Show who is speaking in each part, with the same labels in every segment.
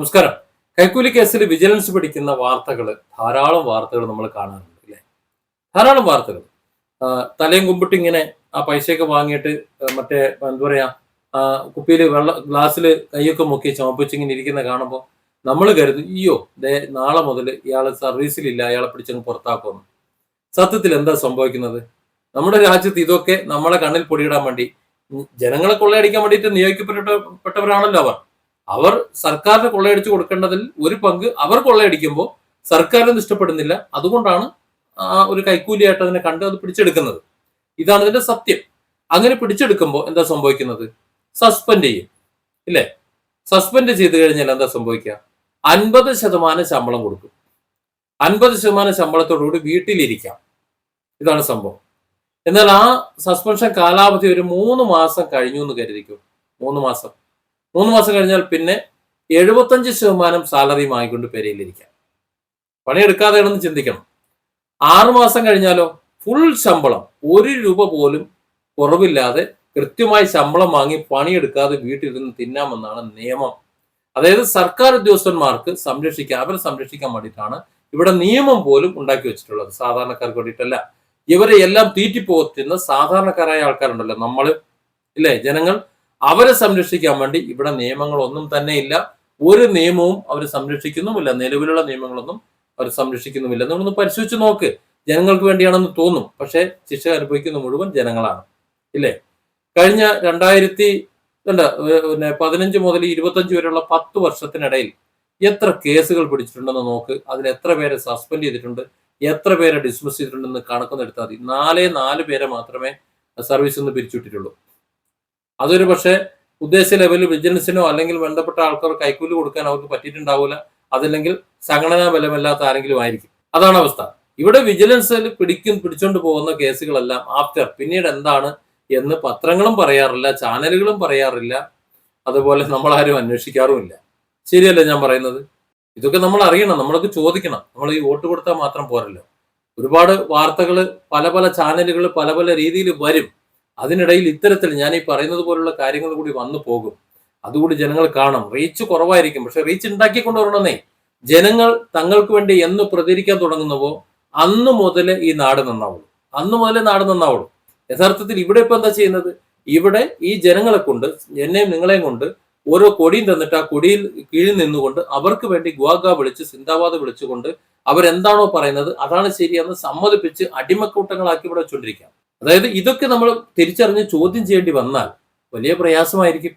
Speaker 1: നമസ്കാരം. കൈക്കൂലി കേസിൽ വിജിലൻസ് പിടിക്കുന്ന വാർത്തകൾ ധാരാളം വാർത്തകൾ നമ്മൾ കാണാറുണ്ട് അല്ലേ? ധാരാളം വാർത്തകൾ. തലയും കുമ്പിട്ട് ഇങ്ങനെ ആ പൈസയൊക്കെ വാങ്ങിയിട്ട് മറ്റേ എന്താ പറയാ കുപ്പിയിൽ വെള്ള ഗ്ലാസ്സിൽ കൈയൊക്കെ മുക്കി ചുമപ്പിച്ചിങ്ങനെ ഇരിക്കുന്ന കാണുമ്പോൾ നമ്മൾ കരുതും അയ്യോ ദേ നാളെ മുതൽ ഇയാൾ സർവീസിലില്ല അയാളെ പിടിച്ചങ്ങ് പുറത്താക്കുമെന്ന്. സത്യത്തിൽ എന്താ സംഭവിക്കുന്നത്? നമ്മുടെ രാജ്യത്ത് ഇതൊക്കെ നമ്മളെ കണ്ണിൽ പൊടിയിടാൻ വേണ്ടി ജനങ്ങളെ കൊള്ളയടിക്കാൻ വേണ്ടിയിട്ട് നിയോഗിക്കപ്പെട്ടവരാണല്ലോ അവർ. അവർ സർക്കാരിന് കൊള്ളയടിച്ചു കൊടുക്കേണ്ടതിൽ ഒരു പങ്ക് അവർ കൊള്ളയടിക്കുമ്പോൾ സർക്കാരിന് ഇഷ്ടപ്പെടുന്നില്ല. അതുകൊണ്ടാണ് ആ ഒരു കൈക്കൂലിയായിട്ട് അതിനെ കണ്ട് അത് പിടിച്ചെടുക്കുന്നത്. ഇതാണ് ഇതിന്റെ സത്യം. അങ്ങനെ പിടിച്ചെടുക്കുമ്പോൾ എന്താ സംഭവിക്കുന്നത്? സസ്പെൻഡ് ചെയ്യും. ഇല്ലേ? സസ്പെൻഡ് ചെയ്ത് കഴിഞ്ഞാൽ എന്താ സംഭവിക്കുക? അൻപത് ശതമാനം ശമ്പളം കൊടുക്കും. അൻപത് ശതമാനം ശമ്പളത്തോടുകൂടി വീട്ടിലിരിക്കാം. ഇതാണ് സംഭവം. എന്നാൽ ആ സസ്പെൻഷൻ കാലാവധി ഒരു മൂന്ന് മാസം കഴിഞ്ഞു എന്ന് കരുതിക്കും? മൂന്ന് മാസം. മൂന്ന് മാസം കഴിഞ്ഞാൽ പിന്നെ എഴുപത്തഞ്ച് ശതമാനം സാലറി വാങ്ങിക്കൊണ്ട് പെരയിലിരിക്കാം. പണിയെടുക്കാതെ പണിയെടുക്കാതെയാണെന്ന് ചിന്തിക്കണം. ആറു മാസം കഴിഞ്ഞാലോ ഫുൾ ശമ്പളം. ഒരു രൂപ പോലും കുറവില്ലാതെ കൃത്യമായി ശമ്പളം വാങ്ങി പണിയെടുക്കാതെ വീട്ടിലിരുന്ന് തിന്നാമെന്നാണ് നിയമം. അതായത് സർക്കാർ ഉദ്യോഗസ്ഥന്മാർക്ക് സംരക്ഷിക്കാൻ അവരെ സംരക്ഷിക്കാൻ വേണ്ടിയിട്ടാണ് ഇവിടെ നിയമം പോലും ഉണ്ടാക്കി വെച്ചിട്ടുള്ളത്. സാധാരണക്കാർക്ക് വേണ്ടിയിട്ടല്ല. ഇവരെ എല്ലാം തീറ്റിപ്പോറ്റുന്ന സാധാരണക്കാരായ ആൾക്കാരുണ്ടല്ലോ നമ്മൾ ഇല്ലേ? ജനങ്ങൾ അവരെ സംരക്ഷിക്കാൻ വേണ്ടി ഇവിടെ നിയമങ്ങളൊന്നും തന്നെ ഇല്ല. ഒരു നിയമവും അവർ സംരക്ഷിക്കുന്നുമില്ല. നിലവിലുള്ള നിയമങ്ങളൊന്നും അവർ സംരക്ഷിക്കുന്നുമില്ല. നിങ്ങളൊന്ന് പരിശോധിച്ച് നോക്ക്. ജനങ്ങൾക്ക് വേണ്ടിയാണെന്ന് തോന്നും. പക്ഷേ ശിക്ഷ അനുഭവിക്കുന്ന മുഴുവൻ ജനങ്ങളാണ്. ഇല്ലേ? കഴിഞ്ഞ രണ്ടായിരത്തി എന്താ പിന്നെ പതിനഞ്ച് മുതൽ ഇരുപത്തഞ്ച് വരെയുള്ള പത്ത് വർഷത്തിനിടയിൽ എത്ര കേസുകൾ പിടിച്ചിട്ടുണ്ടെന്ന് നോക്ക്. അതിൽ എത്ര പേരെ സസ്പെൻഡ് ചെയ്തിട്ടുണ്ട്? എത്ര പേരെ ഡിസ്മിസ് ചെയ്തിട്ടുണ്ടെന്ന് കണക്കൊന്നെടുത്താൽ മതി. നാലേ നാല് പേരെ മാത്രമേ സർവീസിൽ നിന്ന് പിരിച്ചുവിട്ടിട്ടുള്ളൂ. അതൊരു പക്ഷേ ഉദ്ദേശ ലെവലിൽ വിജിലൻസിനോ അല്ലെങ്കിൽ ബന്ധപ്പെട്ട ആൾക്കാർ കൈക്കൂലി കൊടുക്കാൻ അവർക്ക് പറ്റിയിട്ടുണ്ടാവില്ല അതല്ലെങ്കിൽ സംഘടനാ ബലമല്ലാത്ത ആരെങ്കിലും ആയിരിക്കും. അതാണ് അവസ്ഥ. ഇവിടെ വിജിലൻസിൽ പിടിക്കും പിടിച്ചോണ്ട് പോകുന്ന കേസുകളെല്ലാം ആഫ്റ്റർ പിന്നീട് എന്താണ് എന്ന് പത്രങ്ങളും പറയാറില്ല ചാനലുകളും പറയാറില്ല. അതുപോലെ നമ്മൾ ആരും അന്വേഷിക്കാറുമില്ല. ശരിയല്ലേ ഞാൻ പറയുന്നത്? ഇതൊക്കെ നമ്മൾ അറിയണം നമ്മളൊക്കെ ചോദിക്കണം. നമ്മൾ ഈ വോട്ട് കൊടുത്താൽ മാത്രം പോരല്ലോ. ഒരുപാട് വാർത്തകൾ പല പല ചാനലുകൾ പല പല രീതിയിൽ വരും. അതിനിടയിൽ ഇത്തരത്തിൽ ഞാൻ ഈ പറയുന്നത് പോലുള്ള കാര്യങ്ങൾ കൂടി വന്നു പോകും. അതുകൂടി ജനങ്ങൾ കാണും. റീച്ച് കുറവായിരിക്കും. പക്ഷെ റീച്ച് ഉണ്ടാക്കിക്കൊണ്ടുവരണമെന്നേ ജനങ്ങൾ തങ്ങൾക്ക് വേണ്ടി എന്ന് പ്രതികരിക്കാൻ തുടങ്ങുന്നുവോ അന്ന് മുതൽ ഈ നാട് നന്നാവുള്ളൂ. അന്ന് മുതൽ നാട് നന്നാവുള്ളൂ. യഥാർത്ഥത്തിൽ ഇവിടെ ഇപ്പൊ എന്താ ചെയ്യുന്നത്? ഇവിടെ ഈ ജനങ്ങളെ കൊണ്ട് എന്നെയും നിങ്ങളെയും കൊണ്ട് ഓരോ കൊടിയും തന്നിട്ട് ആ കൊടിയിൽ കീഴിൽ നിന്നുകൊണ്ട് അവർക്ക് വേണ്ടി ഗുവാഗ വിളിച്ച് സിന്ദാബാദ് വിളിച്ചുകൊണ്ട് അവരെന്താണോ പറയുന്നത് അതാണ് ശരിയെന്ന് സമ്മതിപ്പിച്ച് അടിമക്കൂട്ടങ്ങളാക്കി ഇവിടെ വെച്ചുകൊണ്ടിരിക്കുക അതായത് ഇതൊക്കെ നമ്മൾ തിരിച്ചറിഞ്ഞ് ചോദ്യം ചെയ്യേണ്ടി വന്നാൽ വലിയ പ്രയാസമായിരിക്കും.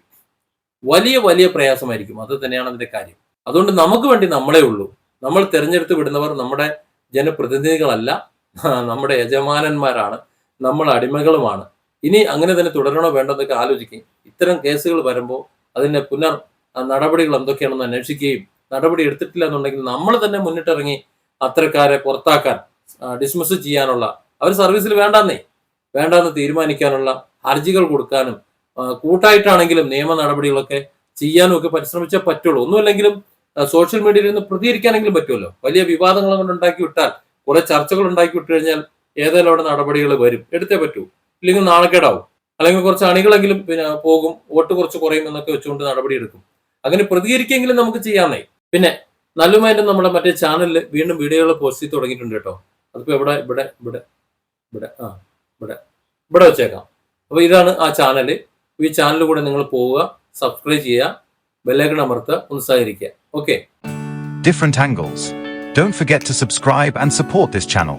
Speaker 1: വലിയ വലിയ പ്രയാസമായിരിക്കും. അത് തന്നെയാണ് അതിന്റെ കാര്യം. അതുകൊണ്ട് നമുക്ക് വേണ്ടി നമ്മളെ ഉള്ളൂ. നമ്മൾ തിരഞ്ഞെടുത്ത് വിടുന്നവർ നമ്മുടെ ജനപ്രതിനിധികളല്ല. നമ്മുടെ യജമാനന്മാരാണ്. നമ്മൾ അടിമകളുമാണ്. ഇനി അങ്ങനെ തന്നെ തുടരണോ വേണ്ടെന്നൊക്കെ ആലോചിക്കും. ഇത്തരം കേസുകൾ വരുമ്പോൾ അതിന്റെ പുനർ നടപടികൾ എന്തൊക്കെയാണെന്ന് അന്വേഷിക്കുകയും നടപടി എടുത്തിട്ടില്ല എന്നുണ്ടെങ്കിൽ നമ്മൾ തന്നെ മുന്നിട്ടിറങ്ങി അത്തരക്കാരെ പുറത്താക്കാൻ ഡിസ്മിസ് ചെയ്യാനുള്ള. അവർ സർവീസിൽ വേണ്ടാന്നേ. വേണ്ടാന്ന് തീരുമാനിക്കാനുള്ള ഹർജികൾ കൊടുക്കാനും കൂട്ടായിട്ടാണെങ്കിലും നിയമ നടപടികളൊക്കെ ചെയ്യാനും ഒക്കെ പരിശ്രമിച്ചേ പറ്റുള്ളൂ. ഒന്നുമില്ലെങ്കിലും സോഷ്യൽ മീഡിയയിൽ നിന്ന് പ്രതികരിക്കാനെങ്കിലും പറ്റുമല്ലോ. വലിയ വിവാദങ്ങൾ കൊണ്ട് ഉണ്ടാക്കി വിട്ടാൽ കുറെ ചർച്ചകൾ ഉണ്ടാക്കി വിട്ടു കഴിഞ്ഞാൽ ഏതെങ്കിലും അവിടെ നടപടികൾ വരും. എടുത്തേ പറ്റൂ. ഇല്ലെങ്കിൽ നാണക്കേടാവും അല്ലെങ്കിൽ കുറച്ച് അണികളെങ്കിലും പിന്നെ പോകും വോട്ട് കുറച്ച് കുറയും എന്നൊക്കെ വെച്ചുകൊണ്ട് നടപടി എടുക്കും. അങ്ങനെ പ്രതികരിക്കെങ്കിലും നമുക്ക് ചെയ്യാന്നേ പിന്നെ നല്ലുമായിട്ട് നമ്മുടെ മറ്റേ ചാനലിൽ വീണ്ടും വീഡിയോകൾ പോസ്റ്റ് ചെയ്ത് തുടങ്ങിയിട്ടുണ്ട് കേട്ടോ. അതിപ്പോ ഇവിടെ ഇവിടെ ഇവിടെ ഇവിടെ ആ. ഇവിടെ. ഇവിടെ വെച്ചേക്കാം. അപ്പൊ ഇതാണ് ആ ചാനൽ ഈ ചാനലിൽ കൂടെ നിങ്ങൾ പോവുക സബ്സ്ക്രൈബ് ചെയ്യുക ബെല്ലൈക്കൺ അമർത്തുക ഒന്ന് സഹകരിക്കുക. Okay
Speaker 2: different angles don't forget to subscribe and support this channel.